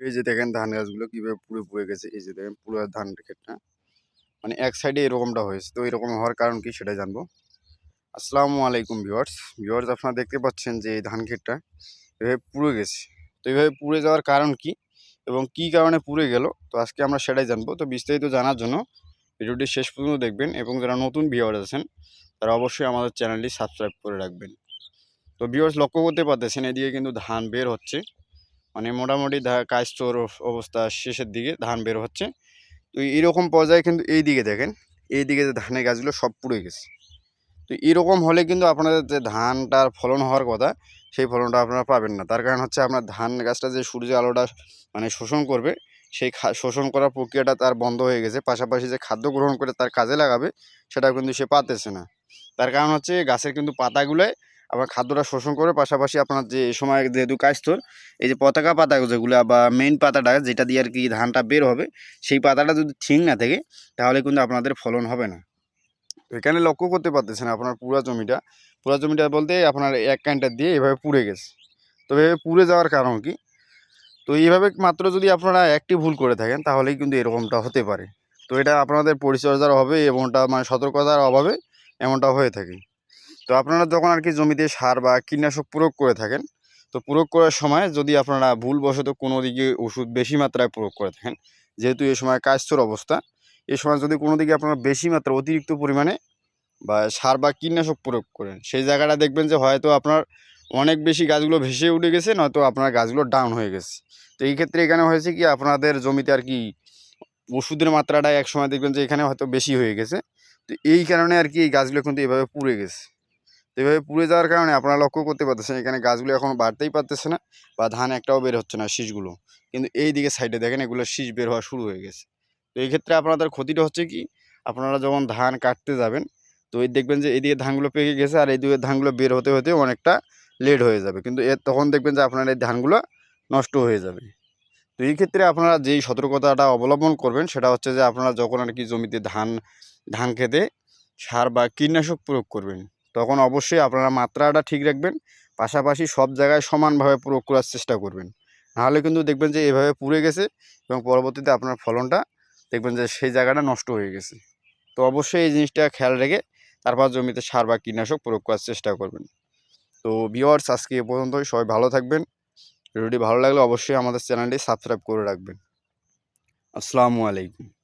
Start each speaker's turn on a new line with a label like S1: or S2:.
S1: এই যে দেখেন ধান গাছগুলো কীভাবে পুড়ে পুড়ে গেছে, এই যে দেখেন পুরো ধান ক্ষেতটা। মানে এক সাইডে এরকমটা হয়েছে। তো এরকম হওয়ার কারণ কি সেটা জানব। আসসালামু আলাইকুম ভিওয়ার্স ভিউয়ার্স আপনারা দেখতে পাচ্ছেন যে এই ধান ক্ষেতটা এভাবে পুড়ে গেছে। তো এইভাবে পুড়ে যাওয়ার কারণ কি এবং কি কারণে পুড়ে গেল, তো আজকে আমরা সেটাই জানব। তো বিস্তারিত জানার জন্য ভিডিওটি শেষ পর্যন্ত দেখবেন এবং যারা নতুন ভিউয়ার্স আছেন, তারা অবশ্যই আমাদের চ্যানেলটি সাবস্ক্রাইব করে রাখবেন। তো ভিওয়ার্স লক্ষ্য করতে পারতেছেন, এদিকে কিন্তু ধান বের হচ্ছে। মানে মোটামুটি ধা কাজটোর অবস্থা শেষের দিকে ধান বের হচ্ছে। তো এরকম পর্যায়ে কিন্তু এই দিকে দেখেন, এই দিকে যে ধানের গাছগুলো সব পুড়ে গেছে। তো এরকম হলে কিন্তু আপনাদের যে ধানটার ফলন হওয়ার কথা, সেই ফলনটা আপনারা পাবেন না। তার কারণ হচ্ছে আপনার ধান গাছটা যে সূর্য আলোটা মানে শোষণ করবে, সেই শোষণ করার প্রক্রিয়াটা তার বন্ধ হয়ে গেছে। পাশাপাশি যে খাদ্য গ্রহণ করে তার কাজে লাগাবে, সেটাও কিন্তু সে পাতেছে না। তার কারণ হচ্ছে গাছের কিন্তু পাতাগুলোয় আবার খাদ্যটা শোষণ করে পাশাপাশি আপনার যে সময় যেহেতু কাস্তর, এই যে পতাকা পাতা যেগুলো বা মেইন পাতাটা যেটা দিয়ে আর কি ধানটা বের হবে, সেই পাতাটা যদি ঠিক না থাকে, তাহলে কিন্তু আপনাদের ফলন হবে না। এখানে লক্ষ্য করতে পারতেছেন আপনার পুরা জমিটা। পুরা জমিটা বলতে আপনার এক কাইনটা দিয়ে এভাবে পুড়ে গেছে। তো এভাবে পুড়ে যাওয়ার কারণ কি? তো এইভাবে মাত্র যদি আপনারা একটি ভুল করে থাকেন, তাহলেই কিন্তু এরকমটা হতে পারে। তো এটা আপনাদের পরিচর্যার অভাবে এমনটা মানে সতর্কতার অভাবে এমনটা হয়ে থাকে। তো আপনারা যখন আর কি জমিতে সার বা কীটনাশক প্রয়োগ করে থাকেন, তো প্রয়োগ করার সময় যদি আপনারা ভুলবশত কোনো দিকে ওষুধ বেশি মাত্রায় প্রয়োগ করে থাকেন, যেহেতু এ সময় কাস্তর অবস্থা, এ সময় যদি কোনো দিকে আপনারা বেশি মাত্রা অতিরিক্ত পরিমাণে বা সার বা কীটনাশক প্রয়োগ করেন, সেই জায়গাটা দেখবেন যে হয়তো আপনার অনেক বেশি গাছগুলো ভেসে উঠে গেছে, নয়তো আপনার গাছগুলো ডাউন হয়ে গেছে। তো এই ক্ষেত্রে এখানে হয়েছে কি, আপনাদের জমিতে আর কি ওষুধের মাত্রাটা এক সময় দেখবেন যে এখানে হয়তো বেশি হয়ে গেছে। তো এই কারণে আর কি এই গাছগুলো কিন্তু এভাবে পুড়ে গেছে। এভাবে পুড়ে যাওয়ার কারণে আপনারা লক্ষ্য করতে পারতেছেন এখানে গাছগুলো এখনও বাড়তেই পারতেছে না বা ধান একটাও বের হচ্ছে না শীষগুলো। কিন্তু এই দিকে সাইডে দেখেন এগুলো শীষ বের হওয়া শুরু হয়ে গেছে। তো এই ক্ষেত্রে আপনাদের ক্ষতিটা হচ্ছে কি? আপনারা যখন ধান কাটতে যাবেন, তো এই দেখবেন যে এদিকে ধানগুলো পেকে গেছে আর এই দিকে ধানগুলো বের হতে হতে অনেকটা লেট হয়ে যাবে। কিন্তু এর তখন দেখবেন যে আপনার এই ধানগুলো নষ্ট হয়ে যাবে। তো এই ক্ষেত্রে আপনারা যেই সতর্কতাটা অবলম্বন করবেন সেটা হচ্ছে যে আপনারা যখন আর কি জমিতে ধান ধান খেতে সার বা কীটনাশক প্রয়োগ করবেন তখন অবশ্যই আপনারা মাত্রাটা ঠিক রাখবেন, পাশাপাশি সব জায়গায় সমানভাবে প্রয়োগ করার চেষ্টা করবেন। নাহলে কিন্তু দেখবেন যে এভাবে পুড়ে গেছে এবং পরবর্তীতে আপনার ফলনটা দেখবেন যে সেই জায়গাটা নষ্ট হয়ে গেছে। তো অবশ্যই এই জিনিসটা খেয়াল রেখে তারপর জমিতে সার বা কীটনাশক প্রয়োগ করার চেষ্টা করবেন। তো ভিওয়ার্স আজকে এ পর্যন্তই। সবাই ভালো থাকবেন। ভিডিওটি ভালো লাগলে অবশ্যই আমাদের চ্যানেলটি সাবস্ক্রাইব করে রাখবেন। আসসালামু আলাইকুম।